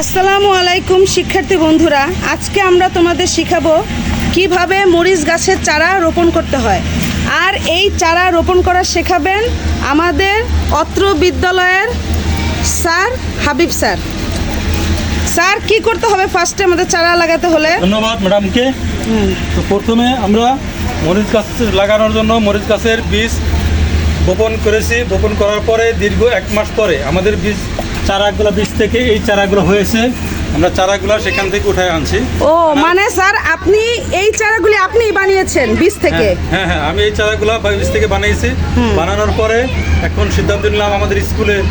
আসসালামু আলাইকুম শিক্ষার্থী বন্ধুরা। আজকে আমরা তোমাদের শিখাবো কীভাবে মরিচ গাছের চারা রোপণ করতে হয়। আর এই চারা রোপণ করা শেখাবেন আমাদের অত্র বিদ্যালয়ের স্যার হাবিব স্যার। স্যার কি করতে হবে ফার্স্টে আমাদের চারা লাগাতে হলে? ধন্যবাদ ম্যাডামকে। তো প্রথমে আমরা মরিচ গাছ লাগানোর জন্য মরিচ গাছের বীজ বপন করেছি। বপন করার পরে দীর্ঘ এক মাস পরে আমাদের বীজ চারাগুলো বীজ থেকে এই চারাগুলো হয়েছে। আমরা চারাগুলো সেখান থেকে উঠায় আনছি। ও মানে স্যার আপনি এই চারাগুলি আপনিই বানিয়েছেন বীজ থেকে? হ্যাঁ, হ্যাঁ হ্যাঁ আমি এই চারাগুলো বীজ থেকে বানিয়েছি। বানানোর পরে এখন সিদ্ধান্ত নিলাম আমাদের স্কুলে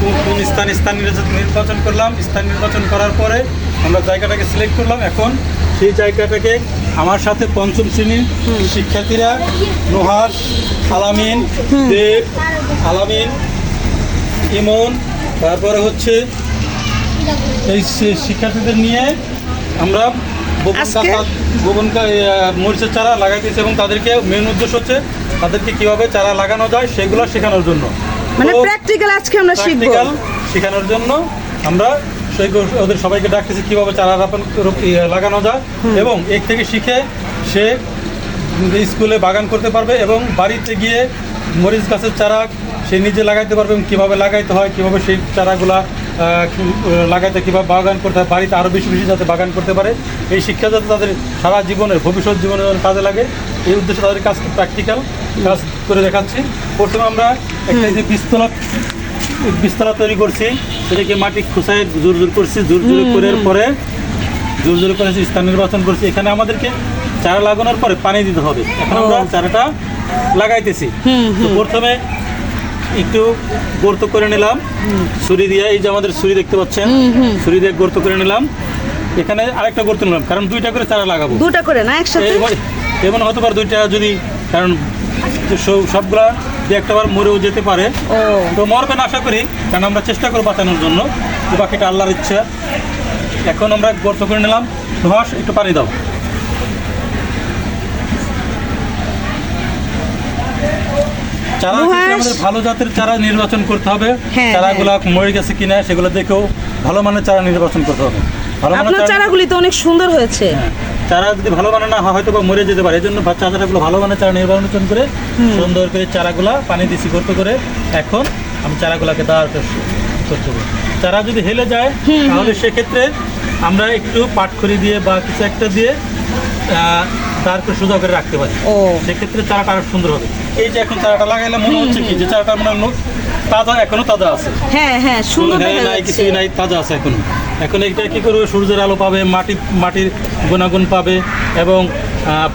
কোন- কোন স্থান স্থান নির্বাচন- নির্বাচন করলাম। স্থান নির্বাচন করার পরে আমরা জায়গাটাকে সিলেক্ট করলাম। এখন সেই জায়গাটাকে আমার সাথে পঞ্চম শ্রেণির শিক্ষার্থীরা নোহাস আলামিন দেব আলামিন ইমন তারপরে হচ্ছে এই শিক্ষার্থীদের নিয়ে আমরা মরিচের চারা লাগাইতেছি এবং তাদেরকে মেন উদ্দেশ্য হচ্ছে তাদেরকে কীভাবে চারা লাগানো যায় সেগুলো শেখানোর জন্য। মানে প্র্যাকটিক্যাল আজকে আমরা শিখব। শেখানোর জন্য আমরা সেই ওদের সবাইকে ডাকতেছি কীভাবে চারা রোপণ রোপ- লাগানো যায় এবং এক থেকে শিখে সে স্কুলে বাগান করতে পারবে এবং বাড়িতে গিয়ে মরিচ গাছের চারা সে নিজে লাগাইতে পারবে এবং কীভাবে লাগাইতে হয় কীভাবে সেই চারাগুলা লাগাইতে কীভাবে বাগান করতে হয় বাড়িতে আরও বেশি বেশি যাতে বাগান করতে পারে। এই শিক্ষা যাতে তাদের সারা জীবনের ভবিষ্যৎ জীবনে কাজে লাগে। এই উদ্দেশ্যে তাদের কাজ প্র্যাকটিক্যাল কাজ করে দেখাচ্ছি। প্রথমে আমরা একটা যে বীজতলা বিস্তলা তৈরি করছি সেটাকে মাটি খুঁচায় জোর জোর করছি জোর জোর করার পরে জোর জোর করে স্থান নির্বাচন করছি। এখানে আমাদেরকে চারা লাগানোর পরে পানি দিতে হবে। এখন আমরা চারাটা লাগাইতেছি। তো প্রথমে একটু গর্ত করে নিলাম। ছুরি দিয়ে এই যে আমাদের ছুরি দেখতে পাচ্ছেন ছুরি দিয়ে গর্ত করে নিলাম। এখানে আরেকটা গর্ত নিলাম কারণ দুইটা করে চারা লাগাবো। দুটা করে না একসাথে? এমন হতে পারে দুইটা যদি কারণ সব- সবগুলা দু একটাবার মরেও যেতে পারে। তো মরবে না আশা করি কারণ আমরা চেষ্টা করব বাঁচানোর জন্য। বাকিটা আল্লাহর ইচ্ছা। এখন আমরা গর্ত করে নিলাম। ধস একটু পানি দাও। চারা আমাদের ভালো জাতের চারা নির্বাচন করতে হবে। হ্যাঁ, চারাগুলো মরে গেছে কিনা সেগুলো দেখেও ভালো মানের চারা নির্বাচন করতে হবে। ভালো মানের চারাগুলি তো অনেক সুন্দর হয়েছে। হ্যাঁ, চারা যদি ভালো মানের না হয় হয়তো বা মরে যেতে পারে। এই জন্য চারাগুলো ভালো মানের চারা নির্বাচন করে সুন্দর করে চারাগুলা পানি দিছি করতে করে এখন আমি চারাগুলাকে দাঁড় করতে চারা যদি হেলে যায় তাহলে সেক্ষেত্রে আমরা একটু পাটখড়ি দিয়ে বা কিছু একটা দিয়ে আহ, দাঁড় করে সোজা করে রাখতে পারি। সেক্ষেত্রে চারাটা আরও সুন্দর হবে। এই যে এখন চারাটা লাগাইলে মনে হচ্ছে কি যে চারাটা মনে তাজা এখনও তাজা আছে। হ্যাঁ হ্যাঁ সুন্দর দেখা নাই যাচ্ছে। কিছুই নাই তাজা আছে এখন। এখন এটা কি করবে? সূর্যের আলো পাবে মাটি মাটির গুণাগুণ পাবে এবং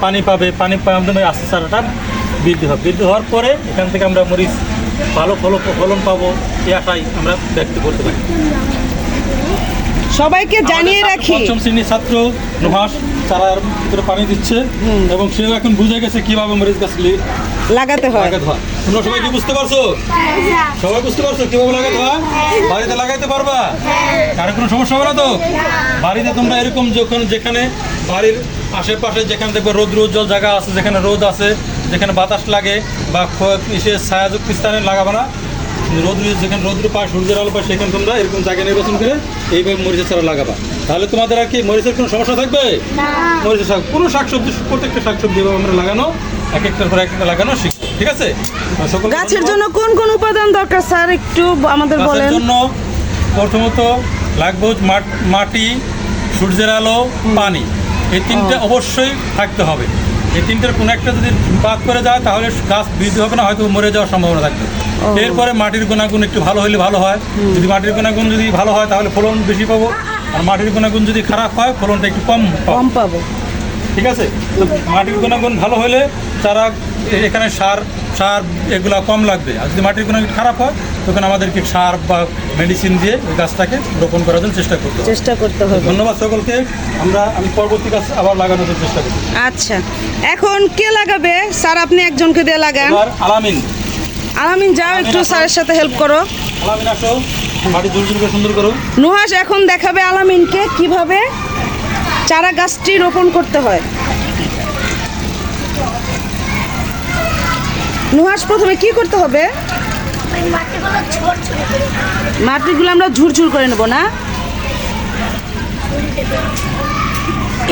পানি পাবে। পানি মাধ্যমে আস্তে চারাটা বৃদ্ধি হবে। বৃদ্ধি হওয়ার পরে এখান থেকে আমরা মরিচ ভালো ফল ফলন পাবো এই আশাই আমরা ব্যক্ত করতে পারি। সবাইকে জানিয়ে রাখি। পঞ্চম শ্রেণির ছাত্র নুহাস চারার ভিতরে পানি দিচ্ছে এবং সে এখন বুঝে গেছে কীভাবে মরিচ গাছ লাগাতে হয়। লাগাতে হয়। তোমরা সবাই কি বুঝতে পারছ? সবাই বুঝতে পারছ কীভাবে লাগাতে হয়? বাড়িতে লাগাইতে পারবা? কারও কোনো সমস্যা হবে না তো? বাড়িতে তোমরা এরকম যখন যেখানে বাড়ির আশেপাশে যেখানে দেখবে রোদ উজ্জ্বল জায়গা আছে যেখানে রোদ আছে যেখানে বাতাস লাগে বা ইসে ছায়াযুক্ত স্থানে লাগাবে না। রোদ যেখানে রোদ্র পায় সূর্যের আলো পায় সেখানে তোমরা এরকম জায়গা নির্বাচন করে এইভাবে মরিচের চারা লাগাবা। তাহলে তোমাদের আর কি মরিচের কোনো সমস্যা থাকবে? মরিচের শাক কোনো শাকসবজি প্রত্যেকটা শাকসবজি আমরা লাগানো এক একটার পর এক একটা লাগানো শিখব ঠিক আছে? গাছের জন্য কোন কোন উপাদান দরকার স্যার? একটু আমাদের বলেন। জন্য প্রথমত লাগবে মাটি সূর্যের আলো পানি এই তিনটে অবশ্যই থাকতে হবে। এই তিনটের কোনো একটা যদি বাদ করে যায় তাহলে গাছ বৃদ্ধি হবে না হয়তো মরে যাওয়ার সম্ভাবনা থাকবে। এরপরে মাটির গুণাগুণ একটু ভালো হলে ভালো হয়। যদি মাটির গুণাগুণ যদি ভালো হয় তাহলে ফলন বেশি পাবো। আর মাটির গুণাগুণ যদি খারাপ হয় ফলনটা একটু কম কম পাবো। ঠিক আছে? তো মাটির গুণাগুণ ভালো হলে চারা এ- এখানে সার সার এগুলো কম লাগবে। আর যদি মাটির গুণাগুণ খারাপ হয় তখন আমাদেরকে সার বা মেডিসিন দিয়ে ওই গাছটাকে রোপণ করার জন্য চেষ্টা করতে চেষ্টা করতে হবে। ধন্যবাদ সকলকে। আমরা আমি পরবর্তী গাছ আবার লাগানোর জন্য চেষ্টা করি আচ্ছা। এখন কে লাগাবে? স্যার আপনি একজনকে দিয়ে লাগান। আলামিন। আলামিন যাও একটু স্যারের সাথে হেল্প করো। আলামিন আসো। নুহাস এখন দেখাবে আলামিনকে কীভাবে চারা গাছটি রোপণ করতে হয়। নুহাস প্রথমে কি করতে হবে? মাটিগুলো আমরা ঝুরঝুর করে নেব না?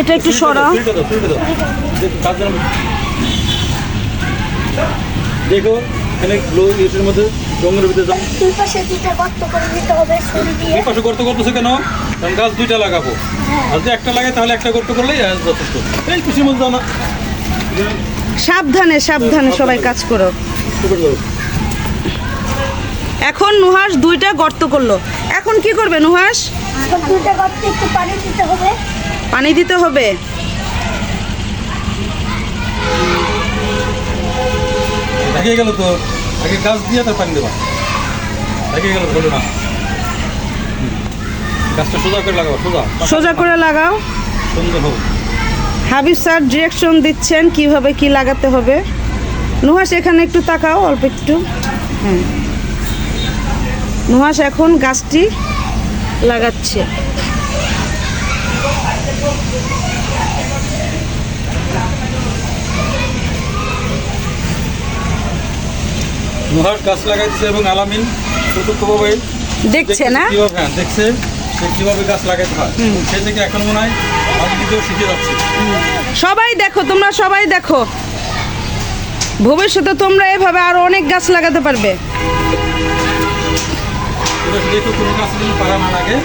এটা একটু সরা দেখো, এখানে গ্লো এটার মধ্যে রঙের ভিতরে যাও। দুই পাশে দুইটা গর্ত করে দিতে হবে ছুরি দিয়ে। এই পাশে গর্ত করতেছে কেন? কারণ গাছ দুইটা লাগাবো। আর যদি একটা লাগাই তাহলে একটা গর্ত করলেই যথেষ্ট। এই মধ্যে দাও না। সাবধানে সাবধানে সবাই কাজ করো। এখন নুহাস দুইটা গর্ত করল। এখন কি করবে নুহাস দুইটা গর্তে একটু পানি দিতে হবে। পানি দিতে হবে। গেল তো। আগে গাছ দিয়ে তার পানি দেবা। লাগিয়ে গেল হলো না। গাছটা সোজা করে লাগাবো সোজা। সোজা করে লাগাও। সুন্দর হোক। হাবিব স্যার ডিরেকশন দিচ্ছেন কীভাবে কি লাগাতে হবে? নুহাস এখানে একটু তাকাও অল্প একটু। হ্যাঁ। নুহাস এখন গাছটি লাগাচ্ছে। নুহাস গাছ লাগাইছে এবং আলামিন প্রত্যক্ষভাবে দেখছে না? হ্যাঁ দেখছে সে কীভাবে গাছ লাগাইতে হয়। সে থেকে এখন মনে হয় নিজেও শিখে যাচ্ছি। সবাই দেখো তোমরা সবাই দেখো। ভবিষ্যতে তোমরা এভাবে আরও অনেক গাছ লাগাতে পারবে। কোনো গাছ পারা না লাগে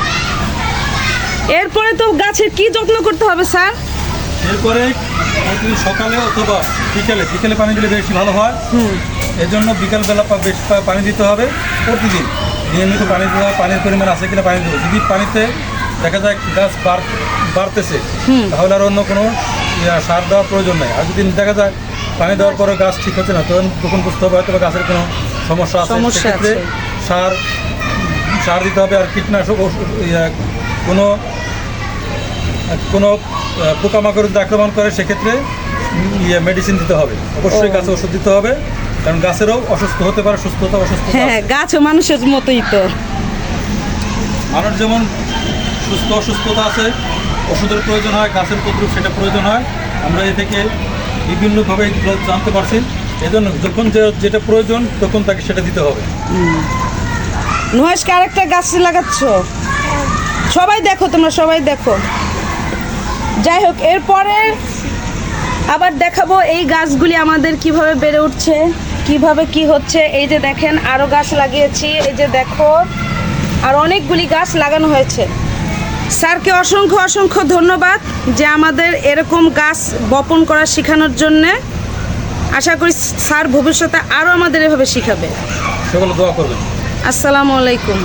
এরপরে তো গাছের কি যত্ন করতে হবে স্যার? এরপরে সকালে অথবা বিকেলে বিকেলে পানি দিলে বেশি ভালো হয়। এর জন্য বিকালবেলা বেশ পানি দিতে হবে প্রতিদিন। নিয়মিত পানি দেওয়া পানির পরিমাণ আছে কিনা পানি দেবো। যদি পানিতে দেখা যায় গাছ বাড়তেছে তাহলে আর অন্য কোনো সার দেওয়ার প্রয়োজন নেই। আর যদি দেখা যায় পানি দেওয়ার পরে গাছ ঠিক হচ্ছে না তখন তখন বুঝতে হবে হয়তো গাছের কোনো সমস্যা আছে। সেক্ষেত্রে সার সার দিতে হবে আর কীটনাশক ওষুধ ইয়া, কোনো কোনো পোকামাকড় যদি আক্রমণ করে সেক্ষেত্রে ইয়ে মেডিসিন দিতে হবে। অবশ্যই। গাছে ওষুধ দিতে হবে। কারণ গাছেরও অসুস্থ হতে পারে সুস্থতা অসুস্থতা হ্যাঁ গাছও মানুষের মতোই তো। মানুষ যেমন সুস্থ অসুস্থতা আছে ওষুধের প্রয়োজন হয় গাছের কতটুকু সেটা প্রয়োজন হয় আমরা এ থেকে বিভিন্নভাবে জানতে পারছি। এই জন্য যখন যেটা প্রয়োজন তখন তাকে সেটা দিতে হবে। নুহাসকে আরেকটা গাছ লাগাচ্ছ? সবাই দেখো তোমরা সবাই দেখো। যাই হোক এরপরে আবার দেখাবো এই গাছগুলি আমাদের কীভাবে বেড়ে উঠছে। কীভাবে কি হচ্ছে? এই যে দেখেন আরও গাছ লাগিয়েছি। এই যে দেখো আর অনেকগুলি গাছ লাগানো হয়েছে। স্যারকে অসংখ্য অসংখ্য ধন্যবাদ যে আমাদের এরকম গাছ বপন করা শেখানোর জন্যে। আশা করি স্যার ভবিষ্যতে আরও আমাদের এভাবে শেখাবে। সেগুলো দোয়া করবেন। আসসালামু আলাইকুম।